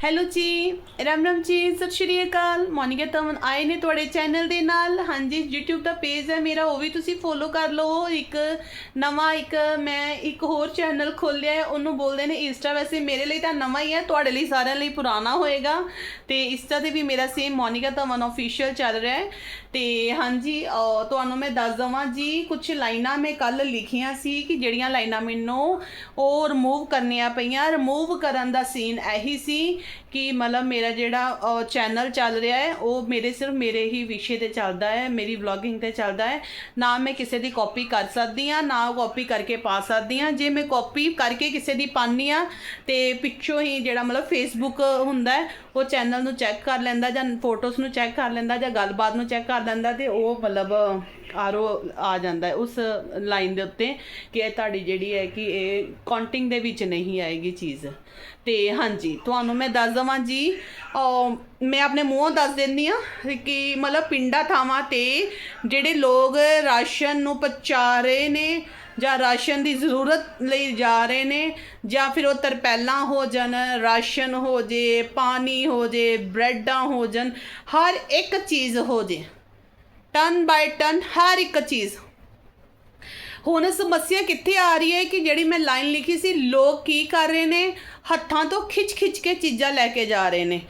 Hello ਜੀ ਰਾਮ ਰਾਮ ਜੀ, ਸਤਿ ਸ਼੍ਰੀ ਅਕਾਲ। ਮੋਨਿਕਾ ਤਮਨ ਆਏ ਨੇ ਤੁਹਾਡੇ ਚੈਨਲ ਦੇ ਨਾਲ। ਹਾਂਜੀ, YouTube ਦਾ ਪੇਜ ਹੈ ਮੇਰਾ, ਉਹ ਵੀ ਤੁਸੀਂ ਫੋਲੋ ਕਰ ਲਓ। ਇੱਕ ਨਵਾਂ, ਇੱਕ ਮੈਂ ਇੱਕ ਹੋਰ ਚੈਨਲ ਖੋਲ੍ਹਿਆ ਹੈ। ਉਹਨੂੰ ਬੋਲਦੇ ਨੇ ਇੰਸਟਾ ਵੈਸੇ ਮੇਰੇ ਲਈ ਤਾਂ ਨਵਾਂ ਹੀ ਹੈ, ਤੁਹਾਡੇ ਲਈ ਸਾਰਿਆਂ ਲਈ ਪੁਰਾਣਾ ਹੋਏਗਾ। ਤੇ ਇੰਸਟਾ ਤੇ ਵੀ ਮੇਰਾ ਸੇਮ ਮੋਨਿਕਾ ਤਮਨ ਅਫੀਸ਼ੀਅਲ ਚੱਲ ਰਿਹਾ ਹੈ। ਤੇ ਹਾਂਜੀ ਤੁਹਾਨੂੰ ਮੈਂ ਦੱਸ ਦਵਾਂ ਜੀ ਕੁਝ ਲਾਈਨਾਂ ਮੈਂ ਕੱਲ ਲਿਖੀਆਂ ਸੀ ਕਿ ਜਿਹੜੀਆਂ ਲਾਈਨਾਂ ਮੈਨੂੰ ਉਹ ਰਿਮੂਵ ਕਰਨੀਆਂ ਪਈਆਂ। ਰਿਮੂਵ ਕਰਨ ਦਾ ਸੀਨ ਇਹੀ ਸੀ ਕਿ ਮਤਲਬ ਮੇਰਾ ਜਿਹੜਾ ਚੈਨਲ ਚੱਲ ਰਿਹਾ ਹੈ, ਉਹ ਮੇਰੇ ਸਿਰਫ ਮੇਰੇ ਹੀ ਵਿਸ਼ੇ ਤੇ ਚੱਲਦਾ ਹੈ, ਮੇਰੀ ਵਲੌਗਿੰਗ ਤੇ ਚੱਲਦਾ ਹੈ। ਨਾ ਮੈਂ ਕਿਸੇ ਦੀ ਕਾਪੀ ਕਰ ਸਕਦੀ ਆ ਨਾ ਕਾਪੀ ਕਰਕੇ ਪਾ ਸਕਦੀ ਆ ਜੇ ਮੈਂ ਕਾਪੀ ਕਰਕੇ ਕਿਸੇ ਦੀ ਪਾਨੀ ਆ ਤੇ ਪਿੱਛੋਂ ਹੀ ਜਿਹੜਾ ਮਤਲਬ ਫੇਸਬੁੱਕ ਹੁੰਦਾ ਹੈ, ਉਹ ਚੈਨਲ ਨੂੰ ਚੈੱਕ ਕਰ ਲੈਂਦਾ ਜਾਂ ਫੋਟੋਸ ਨੂੰ ਚੈੱਕ ਕਰ ਲੈਂਦਾ ਜਾਂ ਗੱਲਬਾਤ ਨੂੰ ਚੈੱਕ ਕਰ ਲੈਂਦਾ ਤੇ ਉਹ ਮਤਲਬ ਆਰੋ ਆ ਜਾਂਦਾ ਉਸ ਲਾਈਨ ਦੇ ਉੱਤੇ ਕਿ ਇਹ ਤੁਹਾਡੀ ਜਿਹੜੀ ਹੈ ਕਿ ਇਹ ਕਾਊਂਟਿੰਗ ਦੇ ਵਿੱਚ ਨਹੀਂ ਆਏਗੀ ਚੀਜ਼। ਤੇ ਹਾਂਜੀ, ਤੁਹਾਨੂੰ ਮੈਂ ਦੱਸ ਦਵਾਂ ਜੀ ਮੈਂ ਆਪਣੇ ਮੂੰਹੋਂ ਦੱਸ ਦਿੰਦੀ ਆ ਕਿ ਮਤਲਬ ਪਿੰਡਾਂ, ਥਾਵਾਂ ਤੇ ਜਿਹੜੇ ਲੋਕ ਰਾਸ਼ਨ ਨੂੰ ਪਹੁੰਚਾ ਰਹੇ ਨੇ ਜਾਂ ਰਾਸ਼ਨ ਦੀ ਜ਼ਰੂਰਤ ਲਈ ਜਾ ਰਹੇ ਨੇ ਜਾਂ ਫਿਰ ਉਹ ਤਰਪੈਲਾਂ ਹੋ ਜਾਣ, ਰਾਸ਼ਨ ਹੋ ਜੇ, ਪਾਣੀ ਹੋ ਜੇ, ਬ੍ਰੈਡਾਂ ਹੋ ਜਾਣ, ਹਰ ਇੱਕ ਚੀਜ਼ ਹੋ ਜੇ। ਟਨ ਬਾਈ ਟਨ ਹਰ ਇੱਕ ਚੀਜ਼। ਹੁਣ ਸਮੱਸਿਆ ਕਿੱਥੇ ਆ ਰਹੀ ਹੈ ਕਿ ਜਿਹੜੀ ਮੈਂ ਲਾਈਨ ਲਿਖੀ ਸੀ, ਲੋਕ ਕੀ ਕਰ ਰਹੇ ਨੇ? ਹੱਥਾਂ ਤੋਂ ਖਿੱਚ-ਖਿੱਚ ਕੇ ਚੀਜ਼ਾਂ ਲੈ ਕੇ ਜਾ ਰਹੇ ਨੇ।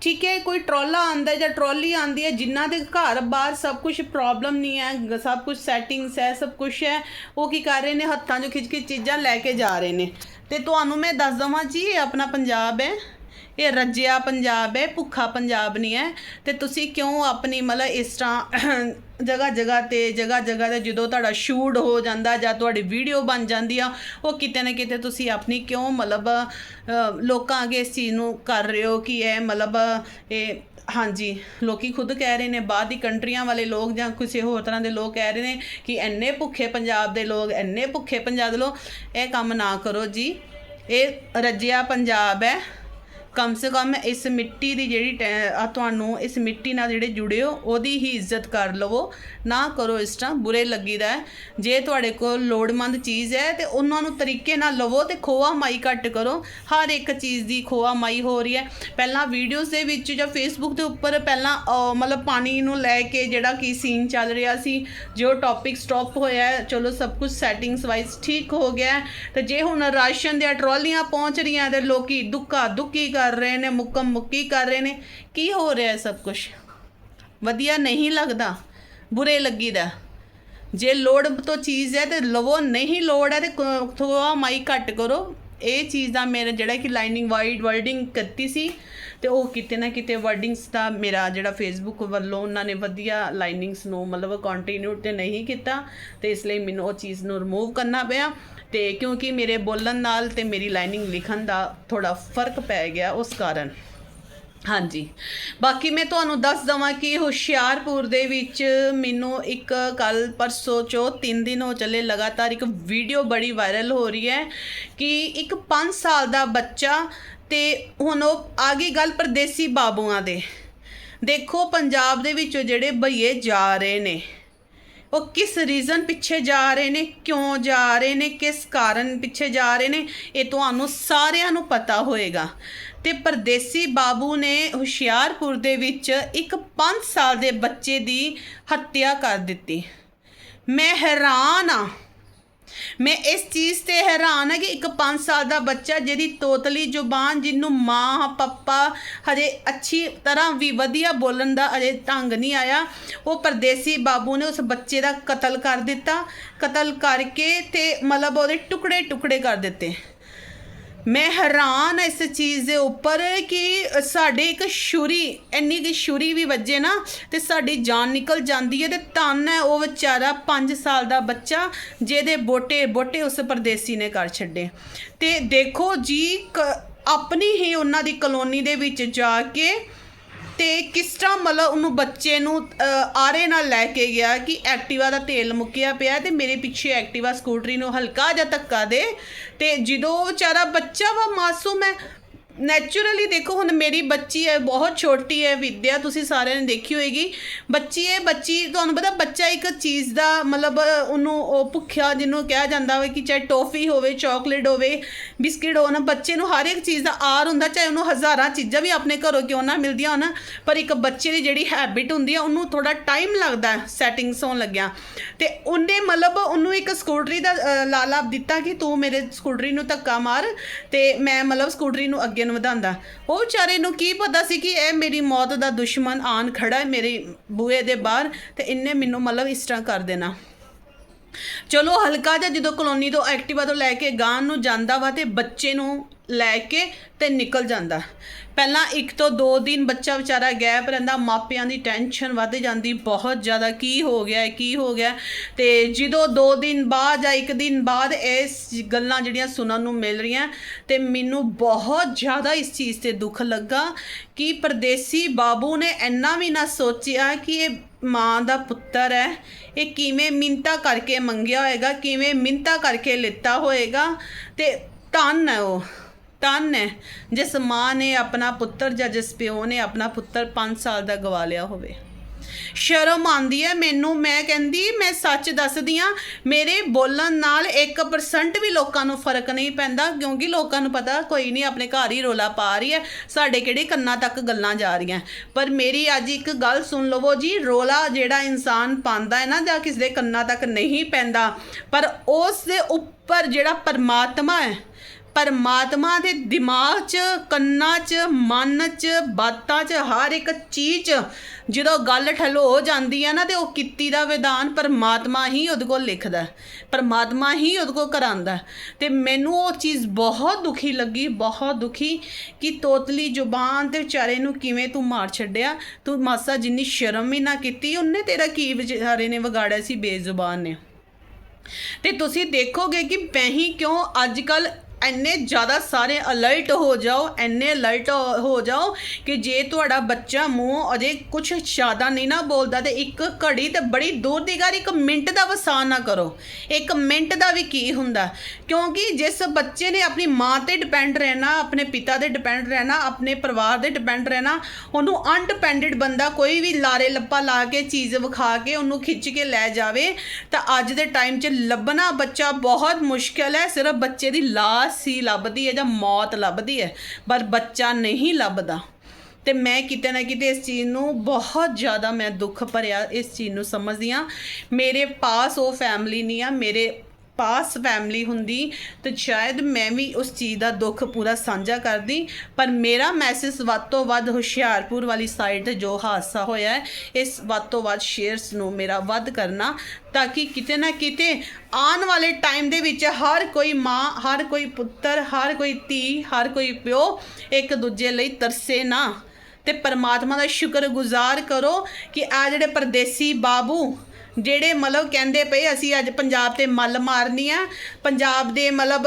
ਠੀਕ ਹੈ, ਕੋਈ ਟਰੋਲਾ ਆਂਦਾ ਜਾਂ ਟਰੋਲੀ ਆਂਦੀ ਹੈ, ਜਿਨ੍ਹਾਂ ਦੇ ਘਰ ਬਾਹਰ ਸਭ ਕੁਝ ਪ੍ਰੋਬਲਮ ਨਹੀਂ ਹੈ ਸਭ ਕੁਝ ਸੈਟਿੰਗਸ ਹੈ, ਸਭ ਕੁਝ ਹੈ, ਉਹ ਕੀ ਕਰ ਰਹੇ ਨੇ? ਹੱਥਾਂ 'ਚੋਂ ਖਿੱਚ-ਖਿੱਚ ਚੀਜ਼ਾਂ ਲੈ ਕੇ ਜਾ ਰਹੇ ਨੇ। ਤੇ ਤੁਹਾਨੂੰ ਮੈਂ ਦੱਸ ਦਵਾਂ ਜੀ, ਇਹ ਆਪਣਾ ਪੰਜਾਬ ਹੈ। ਇਹ ਰੱਜਿਆ ਪੰਜਾਬ ਹੈ, ਭੁੱਖਾ ਪੰਜਾਬ ਨਹੀਂ ਹੈ। ਤੇ ਤੁਸੀਂ ਕਿਉਂ ਆਪਣੀ ਮਤਲਬ ਇਸ ਤਰ੍ਹਾਂ ਜਗ੍ਹਾ ਜਗ੍ਹਾ ਤੇ ਜਗ੍ਹਾ ਜਗ੍ਹਾ ਤੇ ਜਦੋਂ ਤੁਹਾਡਾ ਸ਼ੂਟ ਹੋ ਜਾਂਦਾ ਜਾਂ ਤੁਹਾਡੀ ਵੀਡੀਓ ਬਣ ਜਾਂਦੀ ਆ, ਉਹ ਕਿਤੇ ਨਾ ਕਿਤੇ ਤੁਸੀਂ ਆਪਣੀ ਕਿਉਂ ਮਤਲਬ ਲੋਕਾਂ ਅੱਗੇ ਇਸ ਚੀਜ਼ ਨੂੰ ਕਰ ਰਹੇ ਹੋ ਕਿ ਇਹ ਮਤਲਬ, ਇਹ ਹਾਂਜੀ, ਲੋਕੀ ਖੁਦ ਕਹਿ ਰਹੇ ਨੇ, ਬਾਹਰ ਦੀ ਕੰਟਰੀਆਂ ਵਾਲੇ ਲੋਕ ਜਾਂ ਕਿਸੇ ਹੋਰ ਤਰ੍ਹਾਂ ਦੇ ਲੋਕ ਕਹਿ ਰਹੇ ਨੇ ਕਿ ਐਨੇ ਭੁੱਖੇ ਪੰਜਾਬ ਦੇ ਲੋਕ, ਇੰਨੇ ਭੁੱਖੇ ਪੰਜਾਬ ਦੇ ਲੋਕ, ਇਹ ਕੰਮ ਨਾ ਕਰੋ ਜੀ। ਇਹ ਰੱਜਿਆ ਪੰਜਾਬ ਹੈ। ਕਮ ਸੇ ਕਮ ਇਸ ਮਿੱਟੀ ਦੀ ਜਿਹੜੀ ਟੈ- ਤੁਹਾਨੂੰ ਇਸ ਮਿੱਟੀ ਨਾਲ ਜਿਹੜੇ ਜੁੜੇ ਹੋ ਉਹਦੀ ਹੀ ਇੱਜ਼ਤ ਕਰ ਲਵੋ। ਨਾ ਕਰੋ ਇਸ ਤਰ੍ਹਾਂ, ਬੁਰੇ ਲੱਗੀਦਾ ਹੈ। ਜੇ ਤੁਹਾਡੇ ਕੋਲ ਲੋੜਮੰਦ ਚੀਜ਼ ਹੈ, ਤੇ ਉਹਨਾਂ ਨੂੰ ਤਰੀਕੇ ਨਾਲ ਲਵੋ ਤੇ ਖੋਆ ਮਾਈ ਘੱਟ ਕਰੋ। ਹਰ ਇੱਕ ਚੀਜ਼ ਦੀ ਖੋਆ ਮਾਈ ਹੋ ਰਹੀ ਹੈ। ਪਹਿਲਾਂ ਵੀਡੀਓਜ਼ ਦੇ ਵਿੱਚ ਜਾਂ ਫੇਸਬੁੱਕ ਦੇ ਉੱਪਰ ਪਹਿਲਾਂ ਮਤਲਬ ਪਾਣੀ ਨੂੰ ਲੈ ਕੇ ਜਿਹੜਾ ਕੀ ਸੀਨ ਚੱਲ ਰਿਹਾ ਸੀ, ਜੋ ਟੌਪਿਕ ਸਟਾਪ ਹੋਇਆ ਚਲੋ ਸਭ ਕੁਝ ਸੈਟਿੰਗਸ ਵਾਈਜ਼ ਠੀਕ ਹੋ ਗਿਆ ਹੈ। ਤੇ ਜੇ ਹੁਣ ਰਾਸ਼ਨ ਦੀਆਂ ਟਰਾਲੀਆਂ ਪਹੁੰਚ ਰਹੀਆਂ, ਤੇ ਲੋਕੀ ਦੁੱਕਾ ਦੁੱਕੀ ਕਰ ਰਹੇ ਨੇ, ਮੁੱਕਮ ਮੁੱਕੀ ਕਰ ਰਹੇ ਨੇ। ਕੀ ਹੋ ਰਿਹਾ ਹੈ ਸਭ ਕੁਝ ਵਧੀਆ ਨਹੀਂ ਲੱਗਦਾ, ਬੁਰੇ ਲੱਗੀਦਾ। ਜੇ ਲੋੜ ਤੋਂ ਚੀਜ਼ ਹੈ ਤੇ ਲਵੋ, ਨਹੀਂ ਲੋੜ ਹੈ ਤੇ ਥੋੜਾ ਮਾਈ ਘੱਟ ਕਰੋ। ਇਹ ਚੀਜ਼ ਦਾ ਮੇਰਾ ਜਿਹੜਾ ਕਿ ਲਾਈਨਿੰਗ ਵਾਈਡ ਵਰਡਿੰਗ ਕੀਤੀ ਸੀ ਤੇ ਉਹ ਕਿਤੇ ਨਾ ਕਿਤੇ ਵਰਡਿੰਗਸ ਦਾ ਮੇਰਾ ਜਿਹੜਾ ਫੇਸਬੁੱਕ ਵੱਲੋਂ ਉਹਨਾਂ ਨੇ ਵਧੀਆ ਲਾਈਨਿੰਗਸ ਨੂੰ ਮਤਲਬ ਕੰਟੀਨਿਊ ਤੇ ਨਹੀਂ ਕੀਤਾ, ਤੇ ਇਸ ਲਈ ਮੈਨੂੰ ਉਹ ਚੀਜ਼ ਨੂੰ ਰਿਮੂਵ ਕਰਨਾ ਪਿਆ। ਤੇ ਕਿਉਂਕਿ ਮੇਰੇ ਬੋਲਣ ਨਾਲ ਤੇ ਮੇਰੀ ਲਾਈਨਿੰਗ ਲਿਖਣ ਦਾ ਥੋੜਾ ਫ਼ਰਕ ਪੈ ਗਿਆ ਉਸ ਕਾਰਨ। ਹਾਂਜੀ। ਬਾਕੀ ਮੈਂ ਤੁਹਾਨੂੰ ਦੱਸ ਦਵਾਂ ਕਿ ਹੁਸ਼ਿਆਰਪੁਰ ਦੇ ਵਿੱਚ ਮੈਨੂੰ ਇੱਕ ਕੱਲ ਪਰਸੋਂ ਚੋ 3 ਦਿਨ ਹੋ ਚੱਲੇ ਲਗਾਤਾਰ ਇੱਕ ਵੀਡੀਓ ਬੜੀ ਵਾਇਰਲ ਹੋ ਰਹੀ ਹੈ ਕਿ ਇੱਕ 5 ਸਾਲ ਦਾ ਬੱਚਾ ਤੇ ਹੁਣ ਉਹ ਆ ਗਈ ਗੱਲ ਪਰਦੇਸੀ ਬਾਬੂਆਂ ਦੇ। ਦੇਖੋ ਪੰਜਾਬ ਦੇ ਵਿੱਚੋਂ ਜਿਹੜੇ ਭਈਏ ਜਾ ਰਹੇ ਨੇ। ਉਹ ਕਿਸ ਰੀਜ਼ਨ ਪਿੱਛੇ ਜਾ ਰਹੇ ਨੇ, ਕਿਉਂ ਜਾ ਰਹੇ ਨੇ, ਕਿਸ ਕਾਰਨ ਪਿੱਛੇ ਜਾ ਰਹੇ ਨੇ, ਇਹ ਤੁਹਾਨੂੰ ਸਾਰਿਆਂ ਨੂੰ ਪਤਾ ਹੋਏਗਾ। ਤੇ ਪਰਦੇਸੀ ਬਾਬੂ ਨੇ ਹੁਸ਼ਿਆਰਪੁਰ ਦੇ ਵਿੱਚ ਇੱਕ 5 ਸਾਲ ਦੇ ਬੱਚੇ ਦੀ ਹੱਤਿਆ ਕਰ ਦਿੱਤੀ। ਮੈਂ ਹੈਰਾਨ ਆ ਮੈਂ ਇਸ ਚੀਜ਼ ਤੇ ਹੈਰਾਨ ਹਾਂ ਕਿ ਇੱਕ 5 ਸਾਲ ਦਾ ਬੱਚਾ ਜਿਹਦੀ ਤੋਤਲੀ ਜ਼ੁਬਾਨ, ਜਿਹਨੂੰ ਮਾਂ, ਪੱਪਾ ਹਜੇ ਅੱਛੀ ਤਰ੍ਹਾਂ ਵੀ ਵਧੀਆ ਬੋਲਣ ਦਾ ਅਜੇ ਢੰਗ ਨਹੀਂ ਆਇਆ, ਉਹ ਪਰਦੇਸੀ ਬਾਬੂ ਨੇ ਉਸ ਬੱਚੇ ਦਾ ਕਤਲ ਕਰ ਦਿੱਤਾ। ਕਤਲ ਕਰਕੇ ਤੇ ਮਤਲਬ ਉਹਦੇ ਟੁਕੜੇ ਟੁਕੜੇ ਕਰ ਦਿੱਤੇ। ਮੈਂ ਹੈਰਾਨ ਹਾਂ ਇਸ ਚੀਜ਼ ਦੇ ਉੱਪਰ ਕਿ ਸਾਡੇ ਇੱਕ ਛੁਰੀ, ਇੰਨੀ ਕਿ ਛੁਰੀ ਵੀ ਵੱਜੇ ਨਾ ਤੇ ਸਾਡੀ ਜਾਨ ਨਿਕਲ ਜਾਂਦੀ ਹੈ ਤੇ ਧੰਨ ਹੈ ਉਹ ਵਿਚਾਰਾ 5 ਸਾਲ ਦਾ ਬੱਚਾ ਜਿਹਦੇ ਬੋਟੇ ਬੋਟੇ ਉਸ ਪਰਦੇਸੀ ਨੇ ਕਰ ਛੱਡੇ। ਤੇ ਦੇਖੋ ਜੀ, ਕ- ਆਪਣੀ ਹੀ ਉਹਨਾਂ ਦੀ ਕਲੋਨੀ ਦੇ ਵਿੱਚ ਜਾ ਕੇ ਤੇ ਕਿਸ ਤਰ੍ਹਾਂ ਮਤਲਬ ਉਹਨੂੰ ਬੱਚੇ ਨੂੰ ਆਰੇ ਨਾਲ ਲੈ ਕੇ ਗਿਆ ਕਿ ਐਕਟਿਵਾ ਦਾ ਤੇਲ ਮੁੱਕਿਆ ਪਿਆ ਤੇ ਮੇਰੇ ਪਿੱਛੇ ਐਕਟਿਵਾ ਸਕੂਟਰੀ ਨੂੰ ਹਲਕਾ ਜਿਹਾ ਧੱਕਾ ਦੇ ਤੇ ਜਦੋਂ ਵਿਚਾਰਾ ਬੱਚਾ ਵਾ ਮਾਸੂਮ ਹੈ ਨੈਚੁਰਲੀ ਦੇਖੋ ਹੁਣ ਮੇਰੀ ਬੱਚੀ ਹੈ ਬਹੁਤ ਛੋਟੀ ਹੈ ਵਿਦਿਆ ਤੁਸੀਂ ਸਾਰਿਆਂ ਨੇ ਦੇਖੀ ਹੋਏਗੀ। ਬੱਚੀ ਹੈ ਬੱਚੀ ਤੁਹਾਨੂੰ ਪਤਾ ਬੱਚਾ ਇੱਕ ਚੀਜ਼ ਦਾ ਮਤਲਬ ਉਹਨੂੰ ਉਹ ਭੁੱਖਿਆ ਜਿਹਨੂੰ ਕਿਹਾ ਜਾਂਦਾ ਹੋਵੇ ਕਿ ਚਾਹੇ ਟੋਫੀ ਹੋਵੇ ਚਾਕਲੇਟ ਹੋਵੇ ਬਿਸਕਿਟ ਹੋਣ ਬੱਚੇ ਨੂੰ ਹਰ ਇੱਕ ਚੀਜ਼ ਦਾ ਆਰ ਹੁੰਦਾ ਚਾਹੇ ਉਹਨੂੰ ਹਜ਼ਾਰਾਂ ਚੀਜ਼ਾਂ ਵੀ ਆਪਣੇ ਘਰੋਂ ਕਿਉਂ ਨਾ ਮਿਲਦੀਆਂ ਹੋਣ ਪਰ ਇੱਕ ਬੱਚੇ ਦੀ ਜਿਹੜੀ ਹੈਬਿਟ ਹੁੰਦੀ ਆ ਉਹਨੂੰ ਥੋੜਾ ਟਾਈਮ ਲੱਗਦਾ ਸੈਟਿੰਗਸ ਹੋਣ ਲੱਗਿਆ। ਤੇ ਉਹਨੇ ਮਤਲਬ ਉਹਨੂੰ ਇੱਕ ਸਕੂਟਰੀ ਦਾ ਅ, ਲਾਲਾ ਦਿੱਤਾ ਕਿ ਤੂੰ ਮੇਰੇ ਸਕੂਟਰੀ ਨੂੰ ਧੱਕਾ ਮਾਰ ਤੇ ਮੈਂ ਮਤਲਬ ਸਕੂਟਰੀ ਨੂੰ ਅੱਗੇ ਨੂੰ ਵਧਾਉਂਦਾ। ਉਹ ਵਿਚਾਰੇ ਨੂੰ ਕੀ ਪਤਾ ਸੀ ਕਿ ਇਹ ਮੇਰੀ ਮੌਤ ਦਾ ਦੁਸ਼ਮਣ ਆਣ ਖੜਾ ਹੈ ਮੇਰੇ ਬੂਹੇ ਦੇ ਬਾਹਰ ਤੇ ਇੰਨੇ ਮੈਨੂੰ ਮਤਲਬ ਇਸ ਤਰ੍ਹਾਂ ਕਰ ਦੇਣਾ। ਚਲੋ ਹਲਕਾ ਜਿਹਾ ਜਦੋਂ ਕਲੋਨੀ ਤੋਂ ਐਕਟਿਵਾ ਤੋਂ ਲੈ ਕੇ ਗਾਂ ਨੂੰ ਜਾਂਦਾ ਵਾ ਤੇ ਬੱਚੇ ਨੂੰ ਲੈ ਕੇ ਤੇ ਨਿਕਲ ਜਾਂਦਾ। ਪਹਿਲਾਂ ਇੱਕ ਤੋਂ ਦੋ ਦਿਨ ਬੱਚਾ ਵਿਚਾਰਾ ਗੈਪ ਰਹਿੰਦਾ, ਮਾਪਿਆਂ ਦੀ ਟੈਨਸ਼ਨ ਵੱਧ ਜਾਂਦੀ, ਬਹੁਤ ਜ਼ਿਆਦਾ ਕੀ ਹੋ ਗਿਆ, ਕੀ ਹੋ ਗਿਆ। ਤੇ ਜਦੋਂ ਦੋ ਦਿਨ ਬਾਅਦ ਜਾਂ ਇੱਕ ਦਿਨ ਬਾਅਦ ਇਸ ਗੱਲਾਂ ਜਿਹੜੀਆਂ ਸੁਣਨ ਨੂੰ ਮਿਲ ਰਹੀਆਂ, ਤੇ ਮੈਨੂੰ ਬਹੁਤ ਜ਼ਿਆਦਾ ਇਸ ਚੀਜ਼ ਤੇ ਦੁੱਖ ਲੱਗਾ ਕਿ ਪਰਦੇਸੀ ਬਾਬੂ ਨੇ ਇੰਨਾ ਵੀ ਨਾ ਸੋਚਿਆ ਕਿ ਇਹ ਮਾਂ ਦਾ ਪੁੱਤਰ ਹੈ। ਇਹ ਕਿਵੇਂ ਮਿੰਤਾ ਕਰਕੇ ਮੰਗਿਆ ਹੋਏਗਾ, ਕਿਵੇਂ ਮਿੰਤਾ ਕਰਕੇ ਲਿੱਤਾ ਹੋਏਗਾ, ਤੇ ਧੰਨ ਹੈ ਉਹ। ਧੰਨ ਹੈ। ਜਿਸ ਮਾਂ ਨੇ ਆਪਣਾ ਪੁੱਤਰ ਜਾਂ ਜਿਸ ਪਿਓ ਨੇ ਆਪਣਾ ਪੁੱਤਰ 5 ਸਾਲ ਦਾ ਗਵਾ ਲਿਆ ਹੋਵੇ। ਸ਼ਰਮ ਆਉਂਦੀ ਹੈ ਮੈਨੂੰ, ਮੈਂ ਕਹਿੰਦੀ, ਮੈਂ ਸੱਚ ਦੱਸਦੀ ਆ ਮੇਰੇ ਬੋਲਣ ਨਾਲ 1% ਵੀ ਲੋਕਾਂ ਨੂੰ ਫ਼ਰਕ ਨਹੀਂ ਪੈਂਦਾ, ਕਿਉਂਕਿ ਲੋਕਾਂ ਨੂੰ ਪਤਾ ਕੋਈ ਨਹੀਂ, ਆਪਣੇ ਘਰ ਹੀ ਰੋਲਾ ਪਾ ਰਹੀ ਹੈ, ਸਾਡੇ ਕਿਹੜੇ ਕੰਨਾਂ ਤੱਕ ਗੱਲਾਂ ਜਾ ਰਹੀਆਂ। ਪਰ ਮੇਰੀ ਅੱਜ ਇੱਕ ਗੱਲ ਸੁਣ ਲਵੋ ਜੀ, ਰੋਲਾ ਜਿਹੜਾ ਇਨਸਾਨ ਪਾਉਂਦਾ ਹੈ ਨਾ, ਜਾਂ ਕਿਸੇ ਦੇ ਕੰਨਾਂ ਤੱਕ ਨਹੀਂ ਪੈਂਦਾ, ਪਰ ਉਸ ਦੇ ਉੱਪਰ ਜਿਹੜਾ ਪਰਮਾਤਮਾ ਹੈ ਪਰਮਾਤਮਾ ਦੇ ਦਿਮਾਗ 'ਚ, ਕੰਨਾਂ 'ਚ, ਮਨ 'ਚ, ਬਾਤਾਂ 'ਚ, ਹਰ ਇੱਕ ਚੀਜ਼ 'ਚ ਜਦੋਂ ਗੱਲ ਠਲੋ ਹੋ ਜਾਂਦੀ ਹੈ ਨਾ ਤੇ ਉਹ ਕੀਤੀ ਦਾ ਵਿਧਾਨ ਪਰਮਾਤਮਾ ਹੀ ਉਹਦੇ ਕੋਲ ਲਿਖਦਾ ਪਰਮਾਤਮਾ ਹੀ ਉਹਦੇ ਕੋਲ ਕਰਾਂਦਾ ਹੈ। ਤੇ ਮੈਨੂੰ ਉਹ ਚੀਜ਼ ਬਹੁਤ ਦੁਖੀ ਲੱਗੀ, ਬਹੁਤ ਦੁਖੀ ਕਿ ਤੋਤਲੀ ਜ਼ੁਬਾਨ ਤੇ ਵਿਚਾਰੇ ਨੂੰ ਕਿਵੇਂ ਤੂੰ ਮਾਰ ਛੱਡਿਆ, ਤੂੰ ਮਾਸਾ ਜਿੰਨੀ ਸ਼ਰਮ ਵੀ ਨਾ ਕੀਤੀ, ਉਹਨੇ ਤੇਰਾ ਕੀ ਵਿਚਾਰੇ ਨੇ ਵਿਗਾੜਿਆ ਸੀ ਬੇਜ਼ੁਬਾਨ ਨੇ ਤੇ ਤੁਸੀਂ ਦੇਖੋਗੇ ਕਿ ਮੈਂ ਹੀ ਕਿਉਂ ਅੱਜ ਕੱਲ ਇੰਨੇ ਜ਼ਿਆਦਾ ਸਾਰੇ ਅਲਰਟ ਹੋ ਜਾਓ, ਇੰਨੇ ਅਲਰਟ ਹੋ ਜਾਓ ਕਿ ਜੇ ਤੁਹਾਡਾ ਬੱਚਾ ਮੂੰਹ ਅਜੇ ਕੁਝ ਜ਼ਿਆਦਾ ਨਹੀਂ ਨਾ ਬੋਲਦਾ ਤੇ ਇੱਕ ਘੜੀ ਤੇ ਬੜੀ ਦੂਰ ਦੀ ਗੱਲ, ਇੱਕ ਮਿੰਟ ਦਾ ਵਸਾਨ ਨਾ ਕਰੋ। ਇੱਕ ਮਿੰਟ ਦਾ ਵੀ ਕੀ ਹੁੰਦਾ? ਕਿਉਂਕਿ ਜਿਸ ਬੱਚੇ ਨੇ ਆਪਣੀ ਮਾਂ ਤੇ ਡਿਪੈਂਡ ਰਹਿਣਾ, ਆਪਣੇ ਪਿਤਾ ਤੇ ਡਿਪੈਂਡ ਰਹਿਣਾ, ਆਪਣੇ ਪਰਿਵਾਰ ਤੇ ਡਿਪੈਂਡ ਰਹਿਣਾ, ਉਹਨੂੰ ਅਨਡਿਪੈਂਡੈਂਟ ਬੰਦਾ ਕੋਈ ਵੀ ਲਾਰੇ ਲੱਪਾ ਲਾ ਕੇ, ਚੀਜ਼ ਵਿਖਾ ਕੇ, ਉਹਨੂੰ ਖਿੱਚ ਕੇ ਲੈ ਜਾਵੇ, ਤਾਂ ਅੱਜ ਦੇ ਟਾਈਮ 'ਚ ਲੱਭਣਾ ਬੱਚਾ ਬਹੁਤ ਮੁਸ਼ਕਲ ਹੈ, ਸਿਰਫ ਬੱਚੇ ਦੀ ਲਾਸ਼ ਹੀ ਲੱਭਦੀ ਹੈ ਜਾਂ ਮੌਤ ਲੱਭਦੀ ਹੈ, ਪਰ ਬੱਚਾ ਨਹੀਂ ਲੱਭਦਾ। ਤੇ ਮੈਂ ਕਿਤੇ ਨਾ ਕਿਤੇ ਇਸ ਚੀਜ਼ ਨੂੰ ਬਹੁਤ ਜ਼ਿਆਦਾ ਮੈਂ ਦੁੱਖ ਭਰਿਆ ਇਸ ਚੀਜ਼ ਨੂੰ ਸਮਝਦੀ ਹਾਂ। ਮੇਰੇ ਪਾਸ ਉਹ ਫੈਮਿਲੀ ਨਹੀਂ ਆ, ਮੇਰੇ ਪਾਸ ਫੈਮਿਲੀ ਹੁੰਦੀ ਤੇ ਸ਼ਾਇਦ ਮੈਂ ਵੀ ਉਸ ਚੀਜ਼ ਦਾ ਦੁੱਖ ਪੂਰਾ ਸਾਂਝਾ ਕਰਦੀ, ਪਰ ਮੇਰਾ ਮੈਸੇਜ ਵੱਧ ਤੋਂ ਵੱਧ ਹੁਸ਼ਿਆਰਪੁਰ ਵਾਲੀ ਸਾਈਡ ਤੇ ਜੋ ਹਾਦਸਾ ਹੋਇਆ ਹੈ, ਇਸ ਵੱਧ ਤੋਂ ਵੱਧ ਸ਼ੇਅਰਸ ਨੂੰ ਮੇਰਾ ਵੱਧ ਕਰਨਾ ਤਾਂ ਕਿ ਕਿਤੇ ਨਾ ਕਿਤੇ ਆਉਣ ਵਾਲੇ ਟਾਈਮ ਦੇ ਵਿੱਚ ਹਰ ਕੋਈ ਮਾਂ, ਹਰ ਕੋਈ ਪੁੱਤਰ, ਹਰ ਕੋਈ ਧੀ, ਹਰ ਕੋਈ ਪਿਓ ਇੱਕ ਦੂਜੇ ਲਈ ਤਰਸੇ ਨਾ। ਤੇ ਪਰਮਾਤਮਾ ਦਾ ਸ਼ੁਕਰਗੁਜ਼ਾਰ ਕਰੋ ਕਿ ਆ ਜਿਹੜੇ ਪਰਦੇਸੀ ਬਾਬੂ ਜਿਹੜੇ ਮਤਲਬ ਕਹਿੰਦੇ ਪਏ, ਅਸੀਂ ਅੱਜ ਪੰਜਾਬ ਤੇ ਮੱਲ ਮਾਰਨੀ ਆ। ਪੰਜਾਬ ਦੇ ਮਤਲਬ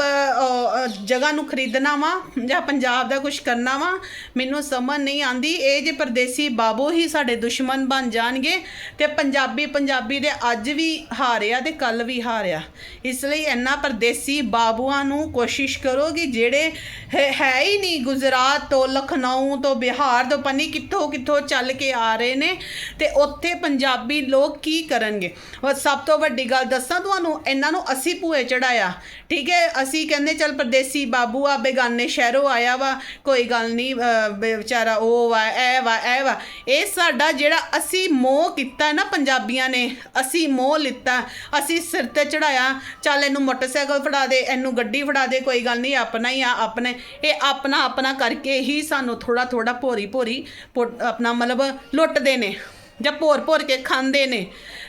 ਜਗ੍ਹਾ ਨੂੰ ਖਰੀਦਣਾ ਵਾ ਜਾਂ ਪੰਜਾਬ ਦਾ ਕੁਝ ਕਰਨਾ ਵਾ, ਮੈਨੂੰ ਸਮਝ ਨਹੀਂ ਆਂਦੀ ਇਹ ਜੇ ਪਰਦੇਸੀ ਬਾਬੂ ਹੀ ਸਾਡੇ ਦੁਸ਼ਮਣ ਬਣ ਜਾਣਗੇ ਤੇ ਪੰਜਾਬੀ ਪੰਜਾਬੀ ਦੇ ਅੱਜ ਵੀ ਹਾਰਿਆ ਤੇ ਕੱਲ ਵੀ ਹਾਰਿਆ। ਇਸ ਲਈ ਇਹਨਾਂ ਪਰਦੇਸੀ ਬਾਬੂਆਂ ਨੂੰ ਕੋਸ਼ਿਸ਼ ਕਰੋ ਕਿ ਜਿਹੜੇ ਹੈ ਹੈ ਹੀ ਨਹੀਂ ਗੁਜਰਾਤ ਤੋਂ, ਲਖਨਊ ਤੋਂ, ਬਿਹਾਰ ਤੋਂ ਪਨੀ ਕਿੱਥੋਂ ਕਿੱਥੋਂ ਚੱਲ ਕੇ ਆ ਰਹੇ ਨੇ ਤੇ ਉੱਥੇ ਪੰਜਾਬੀ ਲੋਕ ਕੀ ਕਰਨਗੇ? ਔਰ ਸਭ ਤੋਂ ਵੱਡੀ ਗੱਲ ਦੱਸਾਂ ਤੁਹਾਨੂੰ, ਇਹਨਾਂ ਨੂੰ ਅਸੀਂ ਭੂਏ ਚੜਾਇਆ। ਠੀਕ ਹੈ, ਅਸੀਂ ਕਹਿੰਦੇ ਚੱਲ ਪਰਦੇਸੀ ਬਾਬੂ ਆ, ਬੇਗਾਨੇ ਸ਼ਹਿਰੋਂ ਆਇਆ ਵਾ, ਕੋਈ ਗੱਲ ਨਹੀਂ ਵਿਚਾਰਾ ਉਹ ਵਾ, ਇਹ ਵਾ ਇਹ ਵਾ। ਇਹ ਸਾਡਾ ਜਿਹੜਾ ਅਸੀਂ ਮੋਹ ਕੀਤਾ ਨਾ ਪੰਜਾਬੀਆਂ ਨੇ, ਅਸੀਂ ਮੋਹ ਲਿੱਤਾ, ਅਸੀਂ ਸਿਰ ਤੇ ਚੜਾਇਆ। ਚੱਲ ਇਹਨੂੰ ਮੋਟਰਸਾਈਕਲ ਫੜਾ ਦੇ, ਇਹਨੂੰ ਗੱਡੀ ਫੜਾ ਦੇ, ਕੋਈ ਗੱਲ ਨਹੀਂ, ਆਪਣਾ ਹੀ ਆ, ਆਪਣੇ। ਇਹ ਆਪਣਾ ਆਪਣਾ ਕਰਕੇ ਹੀ ਸਾਨੂੰ ਥੋੜਾ ਥੋੜਾ ਭੋਰੀ ਭੋਰੀ ਪੁ- ਆਪਣਾ ਮਤਲਬ ਲੁੱਟਦੇ ਨੇ। ਜਾਂ ਭੋਰ ਭੋਰ ਕੇ ਖਾਂਦੇ ਨੇ।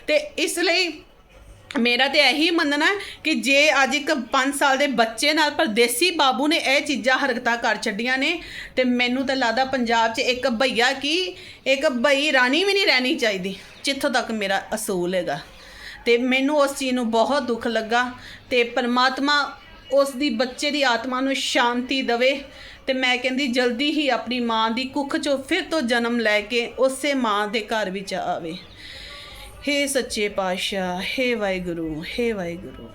ਤੇ ਇਸ ਲਈ ਮੇਰਾ ਤੇ ਇਹੀ ਮੰਨਣਾ ਕਿ ਜੇ ਅੱਜ ਇੱਕ 5 ਸਾਲ ਦੇ ਬੱਚੇ ਨਾਲ ਪਰਦੇਸੀ ਬਾਬੂ ਨੇ ਇਹ ਚੀਜ਼ਾਂ ਹਰਕਤਾਂ ਕਰ ਛੱਡੀਆਂ ਨੇ, ਤੇ ਮੈਨੂੰ ਤਾਂ ਲੱਗਦਾ ਪੰਜਾਬ 'ਚ ਇੱਕ ਭਈਆ ਕੀ, ਇੱਕ ਭਈ ਰਾਣੀ ਵੀ ਨਹੀਂ ਰਹਿਣੀ ਚਾਹੀਦੀ, ਜਿੱਥੋਂ ਤੱਕ ਮੇਰਾ ਅਸੂਲ ਹੈਗਾ। ਤੇ ਮੈਨੂੰ ਉਸ ਚੀਜ਼ ਨੂੰ ਬਹੁਤ ਦੁੱਖ ਲੱਗਾ, ਤੇ ਪਰਮਾਤਮਾ ਉਸ ਦੀ ਬੱਚੇ ਦੀ ਆਤਮਾ ਨੂੰ ਸ਼ਾਂਤੀ ਦੇਵੇ ਤੇ ਮੈਂ ਕਹਿੰਦੀ ਜਲਦੀ ਹੀ ਆਪਣੀ ਮਾਂ ਦੀ ਕੁੱਖ 'ਚੋਂ ਫਿਰ ਤੋਂ ਜਨਮ ਲੈ ਕੇ ਉਸੇ ਮਾਂ ਦੇ ਘਰ ਵਿੱਚ ਆਵੇ। ਹੇ ਸੱਚੇ ਪਾਤਸ਼ਾਹ, ਹੇ ਵਾਹਿਗੁਰੂ ਹੇ ਵਾਹਿਗੁਰੂ।